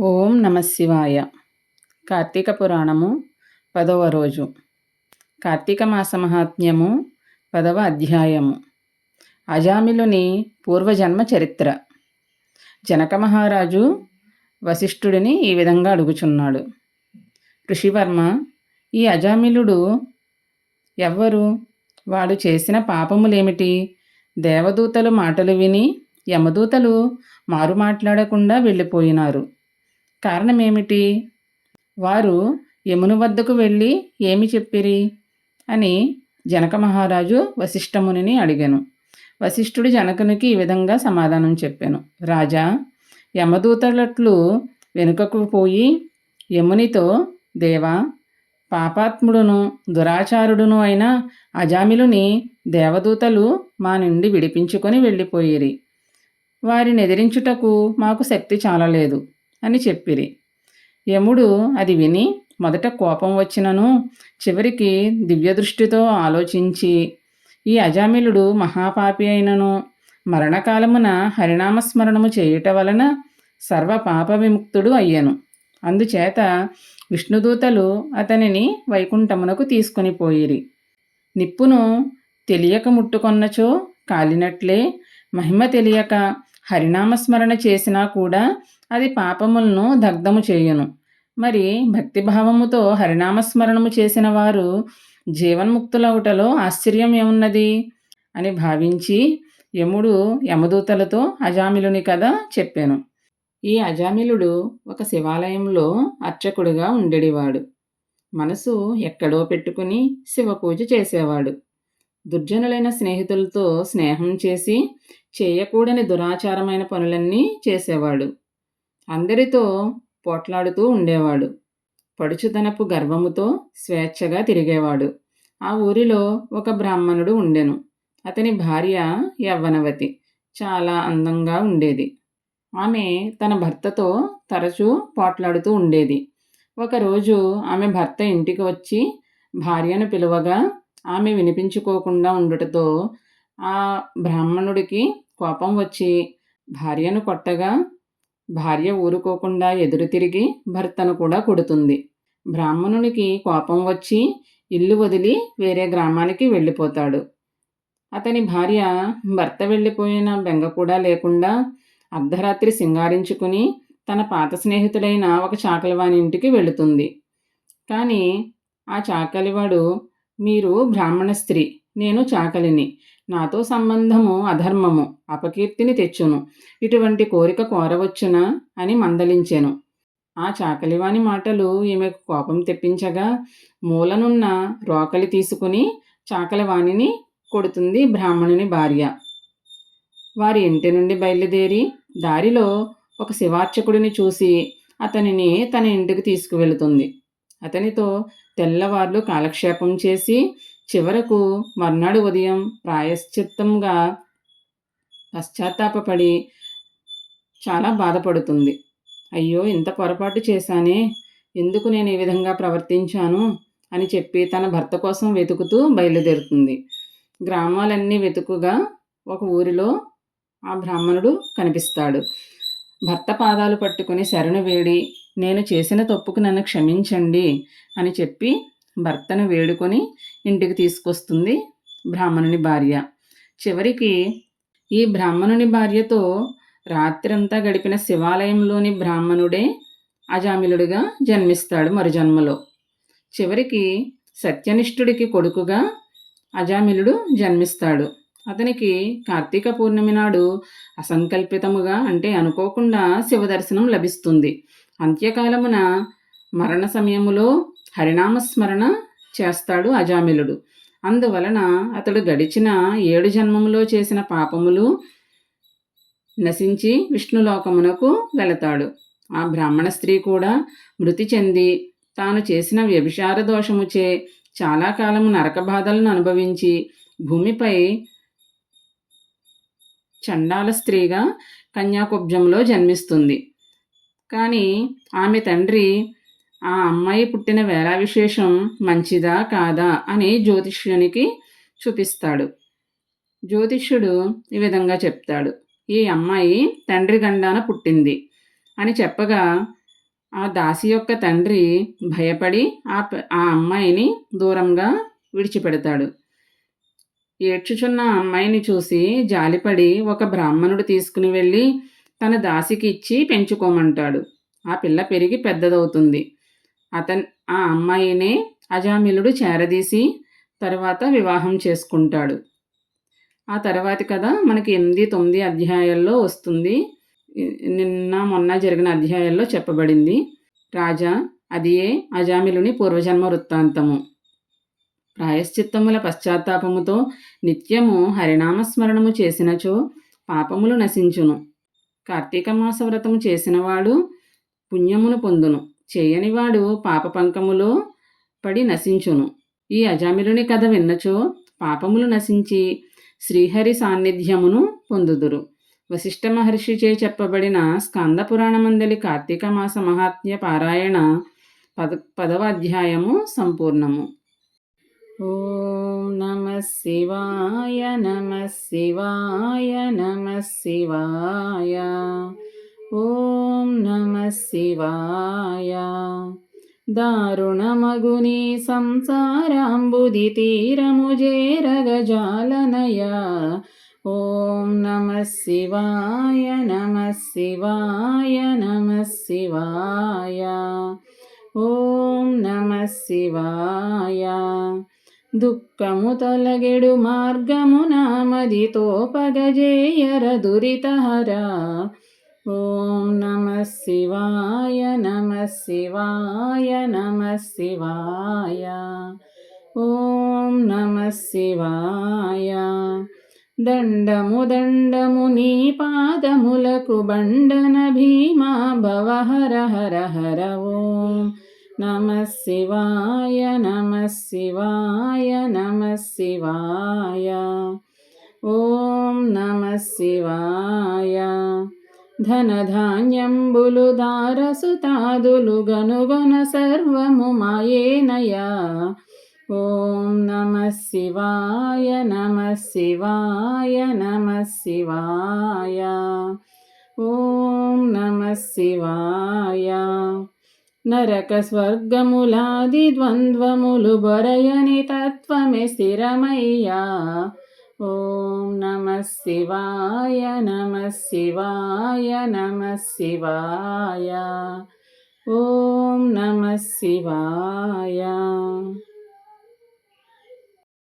ఓం నమ శివాయ. కార్తీక పురాణము పదవ రోజు. కార్తీక మాస మహాత్మ్యము పదవ అధ్యాయము. అజామిలుని పూర్వజన్మ చరిత్ర. జనక మహారాజు వశిష్ఠుడిని ఈ విధంగా అడుగుచున్నాడు. ఋషివర్మ ఈ అజామిలుడు ఎవ్వరు? వాడు చేసిన పాపములేమిటి? దేవదూతలు మాటలు విని యమదూతలు మారు మాట్లాడకుండా వెళ్ళిపోయినారు. కారణమేమిటి? వారు యముని వద్దకు వెళ్ళి ఏమి చెప్పిరి? అని జనక మహారాజు వశిష్ఠమునిని అడిగాను. వశిష్ఠుడు జనకునికి ఈ విధంగా సమాధానం చెప్పాను. రాజా యమదూతలట్లు వెనుకకు పోయి యమునితో దేవా పాపాత్ముడును దురాచారుడును అయిన అజామిలుని దేవదూతలు మా నుండి విడిపించుకొని వెళ్ళిపోయిరి. వారిని ఎదిరించుటకు మాకు శక్తి చాలలేదు. అని చెప్పిరి. యముడు అది విని మొదట కోపం వచ్చినను చివరికి దివ్యదృష్టితో ఆలోచించి ఈ అజామిలుడు మహాపాపి అయినను మరణకాలమున హరినామస్మరణము చేయుట వలన సర్వ పాప విముక్తుడు అయ్యను. అందుచేత విష్ణుదూతలు అతనిని వైకుంఠమునకు తీసుకొని పోయిరి. నిప్పును తెలియక ముట్టుకొన్నచో కాలినట్లే మహిమ తెలియక హరినామస్మరణ చేసినా కూడా అది పాపములను దగ్ధము చేయును. మరి భక్తిభావముతో హరినామస్మరణము చేసిన వారు జీవన్ముక్తులవుటలో ఆశ్చర్యం ఏమున్నది? అని భావించి యముడు యమదూతలతో అజామిలుని కథ చెప్పాను. ఈ అజామిలుడు ఒక శివాలయంలో అర్చకుడుగా ఉండేవాడు మనసు ఎక్కడో పెట్టుకుని శివపూజ చేసేవాడు. దుర్జనులైన స్నేహితులతో స్నేహం చేసి చేయకూడని దురాచారమైన పనులన్నీ చేసేవాడు. అందరితో పోట్లాడుతూ ఉండేవాడు. పడుచుదనపు గర్వముతో స్వేచ్ఛగా తిరిగేవాడు. ఆ ఊరిలో ఒక బ్రాహ్మణుడు ఉండెను. అతని భార్య యవ్వనవతి. చాలా అందంగా ఉండేది. ఆమె తన భర్తతో తరచూ పోట్లాడుతూ ఉండేది. ఒకరోజు ఆమె భర్త ఇంటికి వచ్చి భార్యను పిలువగా ఆమె వినిపించుకోకుండా ఉండుటతో ఆ బ్రాహ్మణుడికి కోపం వచ్చి భార్యను కొట్టగా భార్య ఊరుకోకుండా ఎదురు తిరిగి భర్తను కూడా కొడుతుంది. బ్రాహ్మణునికి కోపం వచ్చి ఇల్లు వదిలి వేరే గ్రామానికి వెళ్ళిపోతాడు. అతని భార్య భర్త వెళ్ళిపోయిన బెంగ కూడా లేకుండా అర్ధరాత్రి సింగారించుకుని తన పాత స్నేహితుడైన ఒక చాకలివాని ఇంటికి వెళుతుంది. కానీ ఆ చాకలివాడు మీరు బ్రాహ్మణ స్త్రీ నేను చాకలిని. నాతో సంబంధము అధర్మము అపకీర్తిని తెచ్చును. ఇటువంటి కోరిక కోరవచ్చునా? అని మందలించాను. ఆ చాకలివాని మాటలు ఈమెకు కోపం తెప్పించగా మూలనున్న రోకలి తీసుకుని చాకలివాణిని కొడుతుంది బ్రాహ్మణుని భార్య. వారి ఇంటి నుండి బయలుదేరి దారిలో ఒక శివార్చకుడిని చూసి అతనిని తన ఇంటికి తీసుకువెళుతుంది. అతనితో తెల్లవార్లు కాలక్షేపం చేసి చివరకు మర్నాడు ఉదయం ప్రాయశ్చిత్తంగా పశ్చాత్తాపడి చాలా బాధపడుతుంది. అయ్యో ఇంత పొరపాటు చేశానే? ఎందుకు నేను ఈ విధంగా ప్రవర్తించాను? అని చెప్పి తన భర్త కోసం వెతుకుతూ బయలుదేరుతుంది. గ్రామాలన్నీ వెతుకుగా ఒక ఊరిలో ఆ బ్రాహ్మణుడు కనిపిస్తాడు. భర్త పాదాలు పట్టుకుని శరణు వేడి నేను చేసిన తప్పుకు నన్ను క్షమించండి అని చెప్పి భర్తను వేడుకొని ఇంటికి తీసుకొస్తుంది బ్రాహ్మణుని భార్య. చివరికి ఈ బ్రాహ్మణుని భార్యతో రాత్రంతా గడిపిన శివాలయంలోని బ్రాహ్మణుడే అజామిలుడిగా జన్మిస్తాడు మరు జన్మలో చివరికి సత్యనిష్ఠుడికి కొడుకుగా అజామిలుడు జన్మిస్తాడు. అతనికి కార్తీక పూర్ణమి నాడు అసంకల్పితముగా అంటే అనుకోకుండా శివదర్శనం లభిస్తుంది. అంత్యకాలమున మరణ సమయములో హరినామస్మరణ చేస్తాడు అజామిలుడు. అందువలన అతడు గడిచిన ఏడు జన్మములో చేసిన పాపములు నశించి విష్ణులోకమునకు వెళతాడు. ఆ బ్రాహ్మణ స్త్రీ కూడా మృతి చెంది తాను చేసిన వ్యభిచార దోషముచే చాలా కాలము నరక బాధలను అనుభవించి భూమిపై చండాల స్త్రీగా కన్యాకుబ్జంలో జన్మిస్తుంది. కానీ ఆమె తండ్రి ఆ అమ్మాయి పుట్టిన వేళ విశేషం మంచిదా కాదా? అని జ్యోతిష్యునికి చూపిస్తాడు. జ్యోతిష్యుడు ఈ విధంగా చెప్తాడు. ఈ అమ్మాయి తండ్రి గండాన పుట్టింది అని చెప్పగా ఆ దాసి యొక్క తండ్రి భయపడి ఆ ఆ అమ్మాయిని దూరంగా విడిచిపెడతాడు. ఏడ్చుచున్న అమ్మాయిని చూసి జాలిపడి ఒక బ్రాహ్మణుడు తీసుకుని వెళ్ళి తన దాసికి ఇచ్చి పెంచుకోమంటాడు. ఆ పిల్ల పెరిగి పెద్దదవుతుంది. అతన్ ఆ అమ్మాయినే అజామిలుడు చేరదీసి తర్వాత వివాహం చేసుకుంటాడు. ఆ తర్వాతి కథ మనకి ఎనిమిది తొమ్మిది అధ్యాయాల్లో వస్తుంది. నిన్న మొన్న జరిగిన అధ్యాయాల్లో చెప్పబడింది. రాజా అదియే అజామిలుని పూర్వజన్మ వృత్తాంతము. ప్రాయశ్చిత్తముల పశ్చాత్తాపముతో నిత్యము హరినామస్మరణము చేసినచో పాపములు నశించును. కార్తీక మాస వ్రతము చేసినవాడు పుణ్యమును పొందును. చేయనివాడు పాప పంకములో పడి నశించును. ఈ అజామిలుని కథ విన్నచో పాపములు నశించి శ్రీహరి సాన్నిధ్యమును పొందుదురు. వశిష్ఠ మహర్షిచే చెప్పబడిన స్కంద పురాణమందలి కార్తీక మాస మహాత్మ్య పారాయణ పద పదవ అధ్యాయము సంపూర్ణము. ॐ नमः शिवाय नमः शिवाय नमः शिवाय। ॐ नमः शिवाय। दारुणमगुनि संसाराम्बुदितीरमुजेरगजालनया ॐ नमः शिवाय नमः शिवाय नमः शिवाय। ॐ नमः शिवाय। దుఃఖము తొలగెడు మార్గము నామది తోపగజేయర దురితహర. ఓం నమ శివాయ నమ శివాయ నమ శివాయ. ఓం నమ శివాయ. దండము దండము నీ పాదములకు బండన భీమా భవహర హర హర ఓం. నమ శివాయ నమ శివాయ నమ శివాయ ఓం నమ శివాయ ధనధాన్యంబులు దారసుతాదులు గనుగొన సర్వము మాయేనయా. ఓం నమ శివాయ నమ శివాయ నమ శివాయ ఓం నమ శివాయ నరక స్వర్గములాది ద్వంద్వములు బొరయని తత్వమే స్థిరమయ్యా. ఓం నమ శివాయ నమ శివాయ నమ శివాయ. ఓం నమ శివాయ.